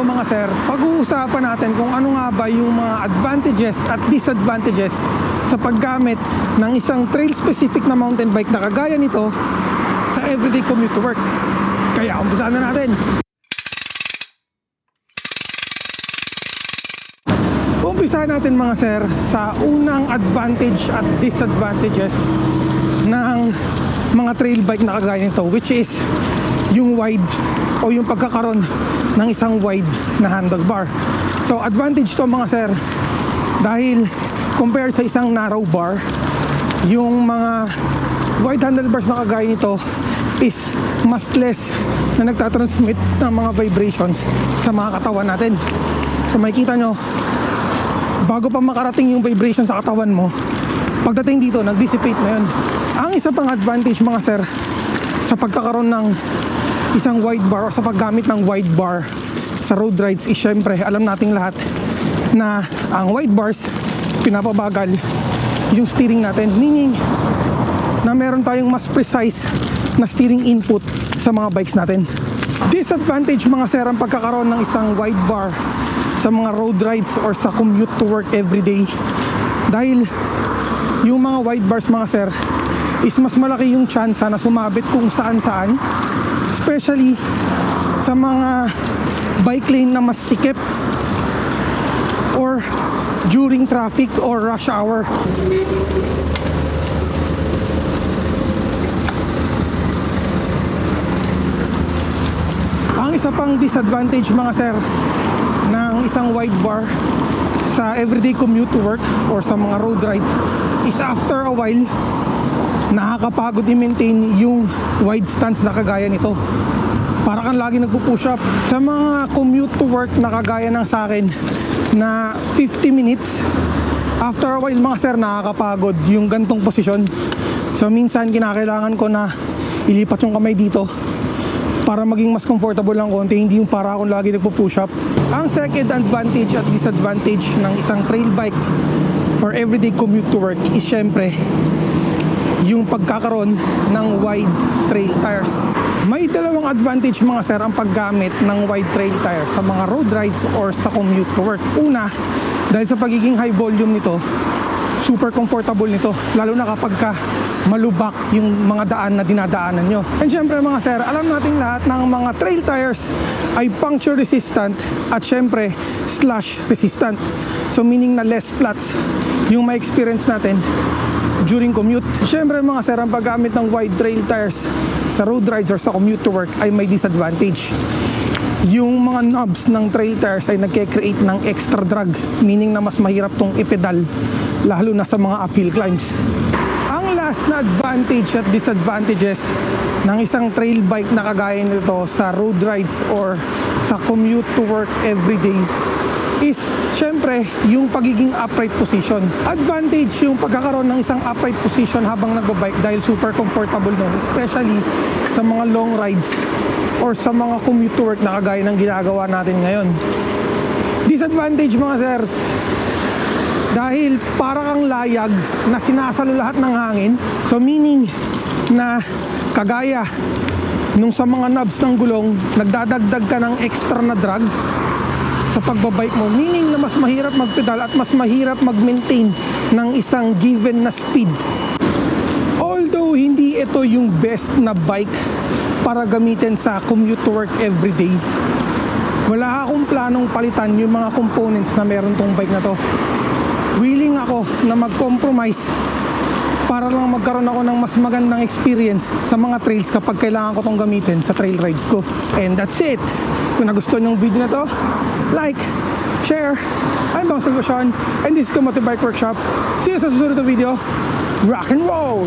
to mga sir, pag-uusapan natin kung ano nga ba yung mga advantages at disadvantages sa paggamit ng isang trail specific na mountain bike na kagaya nito sa everyday commute to work. Kaya umpisahan na natin. Umpisahan natin mga sir sa unang advantage at disadvantages ng mga trail bike na kagaya nito which is yung wide o yung pagkakaroon ng isang wide na handlebar. So advantage to mga sir dahil compare sa isang narrow bar yung mga wide handlebars na kagaya nito is mas less na nagtatransmit ng mga vibrations sa mga katawan natin. So makikita nyo, bago pa makarating yung vibration sa katawan mo, pagdating dito, nag-dissipate na yun. Ang isa pang advantage mga sir, sa pagkakaroon ng isang wide bar o sa paggamit ng wide bar sa road rides is syempre, alam nating lahat na ang wide bars, pinapabagal yung steering natin. Meaning, na meron tayong mas precise na steering input sa mga bikes natin. Disadvantage mga sir ang pagkakaroon ng isang wide bar sa mga road rides or sa commute to work everyday dahil yung mga wide bars mga sir is mas malaki yung chance na sumabit kung saan saan. Especially sa mga bike lane na mas sikip or during traffic or rush hour. Ang isa pang disadvantage mga sir ng isang wide bar sa everyday commute to work or sa mga road rides is after a while nakakapagod i-maintain yung wide stance na kagaya nito. Para kang lagi nagpo-push up. Sa mga commute to work na kagaya ng sa akin na 50 minutes after a while mga sir nakakapagod yung gantong posisyon. So minsan kinakailangan ko na ilipat yung kamay dito para maging mas comfortable lang konti, hindi yung para akong lagi nagpo-push up. Ang second advantage at disadvantage ng isang trail bike for everyday commute to work is syempre yung pagkakaroon ng wide trail tires. May dalawang advantage mga sir ang paggamit ng wide trail tires sa mga road rides or sa commute to work. Una, dahil sa pagiging high volume nito, super comfortable nito lalo na kapag ka malubak yung mga daan na dinadaanan nyo and syempre mga sir alam nating lahat ng mga trail tires ay puncture resistant at syempre slash resistant so meaning na less flats yung ma-experience natin during commute. Syempre mga sir ang paggamit ng wide trail tires sa road rides or sa commute to work ay may disadvantage. Yung mga knobs ng trail tires ay nagke-create ng extra drag meaning na mas mahirap tong ipedal lalo na sa mga uphill climbs. Ang last na advantage at disadvantages ng isang trail bike na kagaya nito sa road rides or sa commute to work everyday is syempre yung pagiging upright position. Advantage yung pagkakaroon ng isang upright position habang nagbabike dahil super comfortable nun, especially sa mga long rides or sa mga commute to work na kagaya ng ginagawa natin ngayon. Disadvantage mga sir, dahil para kang layag na sinasalo lahat ng hangin. So meaning na kagaya nung sa mga knobs ng gulong, nagdadagdag ka ng extra na drag sa pagbabike mo. Meaning na mas mahirap magpedal at mas mahirap mag-maintain ng isang given na speed. Although hindi ito yung best na bike para gamitin sa commute to work everyday, wala akong planong palitan yung mga components na meron tong bike na to willing ako na mag-compromise para lang magkaroon ako ng mas magandang experience sa mga trails kapag kailangan ko tong gamitin sa trail rides ko. And that's it. Kung nagustuhan yung video na to, like, share. I'm Bang Salvacion and this is Kamote Bike Workshop. See you sa susunod na video. Rock and roll!